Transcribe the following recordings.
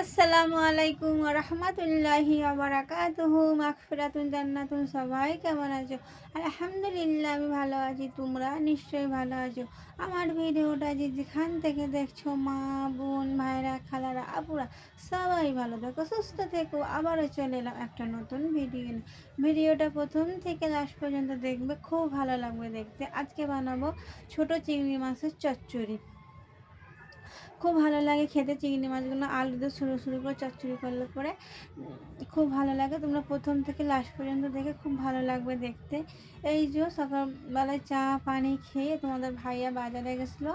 আসসালামু আলাইকুম রহমতুল্লাহি আবরাকাতুহু মাগফিরাতুন জান্নাতুন, সবাই কেমন আছো? আলহামদুলিল্লাহ, আমি ভালো আছি, তোমরা নিশ্চয়ই ভালো আছো। আমার ভিডিওটা যে যেখান থেকে দেখছ, মা, বোন, ভাইরা, খালারা, আপুরা, সবাই ভালো থাকো, সুস্থ থেকো, আবারও চলে এলাম একটা নতুন ভিডিও। ভিডিওটা প্রথম থেকে লাস্ট পর্যন্ত দেখবে, খুব ভালো লাগবে দেখতে। আজকে বানাবো ছোট চিংড়ি মাছের চচ্চড়ি। খুব ভালো লাগে খেতে, চিংড়ি মাছগুলো, আলু দিয়ে শুরু শুরু করে, চচ্চড়ি করলে পরে খুব ভালো লাগে। তোমরা প্রথম থেকে লাস্ট পর্যন্ত দেখে খুব ভালো লাগবে দেখতে। এই যে সকালবেলায় চা, পানি খেয়ে তোমাদের ভাইয়া বাজারে গেছিল।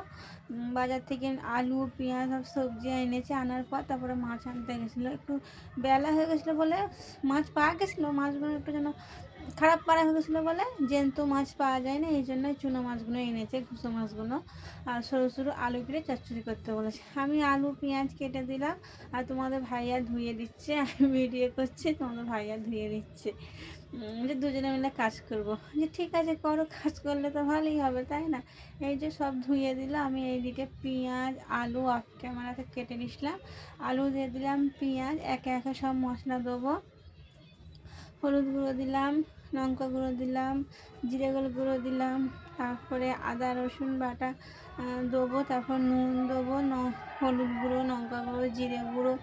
বাজার থেকে আলু, পেঁয়াজ, সব সবজি এনেছে, আনার পর তারপরে মাছ আনতে গেছিল। একটু বেলা হয়ে গেছিল বলে মাছ পাওয়া গেছিল। মাছগুলো একটু যেন খারাপ পাড়া হয়ে গেছিল বলে জ্যান্ত মাছ পাওয়া যায় না, এই জন্য চুনো মাছগুলো এনেছে, ঘুষো মাছগুলো। আর সরু সরু আলু কেটে চচ্চড়ি করতে বলেছে। আমি আলু, পেঁয়াজ কেটে দিলাম, আর তোমাদের ভাইয়া ধুয়ে দিচ্ছে, আমি ভিডিও করছি, তোমাদের ভাইয়া ধুয়ে দিচ্ছে। যে দুজনে মিলে কাজ করব। যে ঠিক আছে, করো, কাজ করলে তো ভালোই হবে, তাই না? এই যে সব ধুয়ে দিল আমি এইদিকে পেঁয়াজ, আলু অফ ক্যামেরাতে কেটে নিছিলাম। আলু দিয়ে দিলাম, পেঁয়াজ, একে একে সব মশলা দেবো। হলুদ গুঁড়ো দিলাম লঙ্কা গুঁড়ো দিলাম, জিরে গুঁড়ো দিলাম, তারপরে আদা, রসুন বাটা দেবো, তারপর নুন দেবো হলুদ গুঁড়ো, লঙ্কা গুঁড়ো, জিরে গুঁড়ো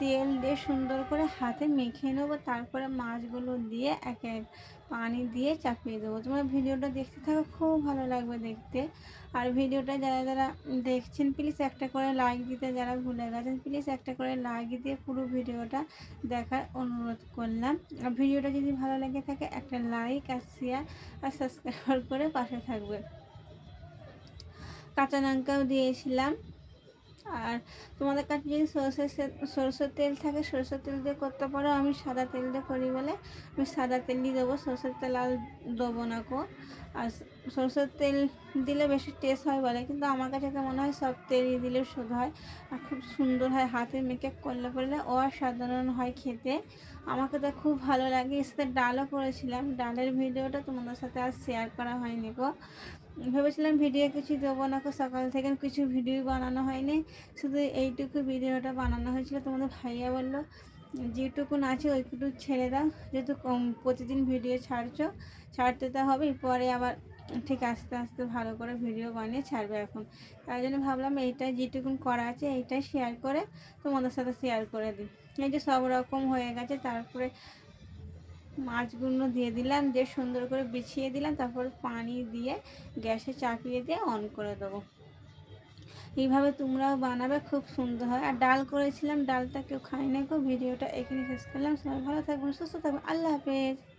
তেল দিয়ে সুন্দর করে হাতে মেখে নেব, তারপরে মাছগুলো দিয়ে একে এক পানি দিয়ে চাপিয়ে দেবো। তোমার ভিডিওটা দেখতে থাকো, খুব ভালো লাগবে দেখতে। আর ভিডিওটা যারা যারা দেখছেন প্লিজ একটা করে লাইক দিতে, যারা ভুলে গেছেন প্লিজ একটা করে লাইক দিয়ে পুরো ভিডিওটা দেখার অনুরোধ করলাম। আর ভিডিওটা যদি ভালো লেগে থাকে, একটা লাইক আর শেয়ার আর সাবস্ক্রাইব করে পাশে থাকবে। কাঁচা লঙ্কাও দিয়েছিলাম। আর তোমাদের কাছে যদি সরষের সরষের তেল থাকে, সরষের তেল দিয়ে করতে পারো। আমি সাদা তেল দিয়ে করি বলে। আমি সাদা তেলই দেবো, সরষের তেল আর দেবো না কো আর সরষের তেল দিলে বেশি টেস্ট হয় বলে। কিন্তু আমার কাছে তো মনে হয় সব তেলই দিলে শুধু হয়। আর খুব সুন্দর হয়, হাতে মেখে করলে পড়লে অসাধারণ হয় খেতে। আমাকে তো খুব ভালো লাগে। এর সাথে ডালও করেছিলাম। ডালের ভিডিওটা তোমাদের সাথে আর শেয়ার করা হয়নি গো। ভেবেছিলাম ভিডিও কিছু দেবো না সকাল থেকে কিছু ভিডিও বানানো হয়নি। শুধু এইটুকু ভিডিওটা বানানো হয়েছিল, তোমাদের ভাইয়া বলল যেটুকুন আছে ওইটুকু ছেড়ে দাও, যেহেতু প্রতিদিন ভিডিও ছাড়ছো, ছাড়তে তো হবেই পরে আবার ঠিক আস্তে আস্তে ভালো করে ভিডিও বানিয়ে ছাড়বে এখন। তাই জন্য ভাবলাম এইটা যেটুকুন করা আছে, এইটাই শেয়ার করে তোমাদের সাথে শেয়ার করে দিই। এই যে সব রকম হয়ে গেছে, তারপরে মাছগুলো দিয়ে দিলাম, দিয়ে সুন্দর করে বিছিয়ে দিলাম, তারপর পানি দিয়ে গ্যাসে চাপিয়ে দিয়ে অন করে দেবো। এইভাবে তোমরাও বানাবে, খুব সুন্দর হয়। আর ডাল করেছিলাম, ডালটা কেউ খায় না কেউ ভিডিওটা এখানে শেষ করলাম। সবাই ভালো থাকবেন, সুস্থ থাকবেন। আল্লাহ হাফেজ।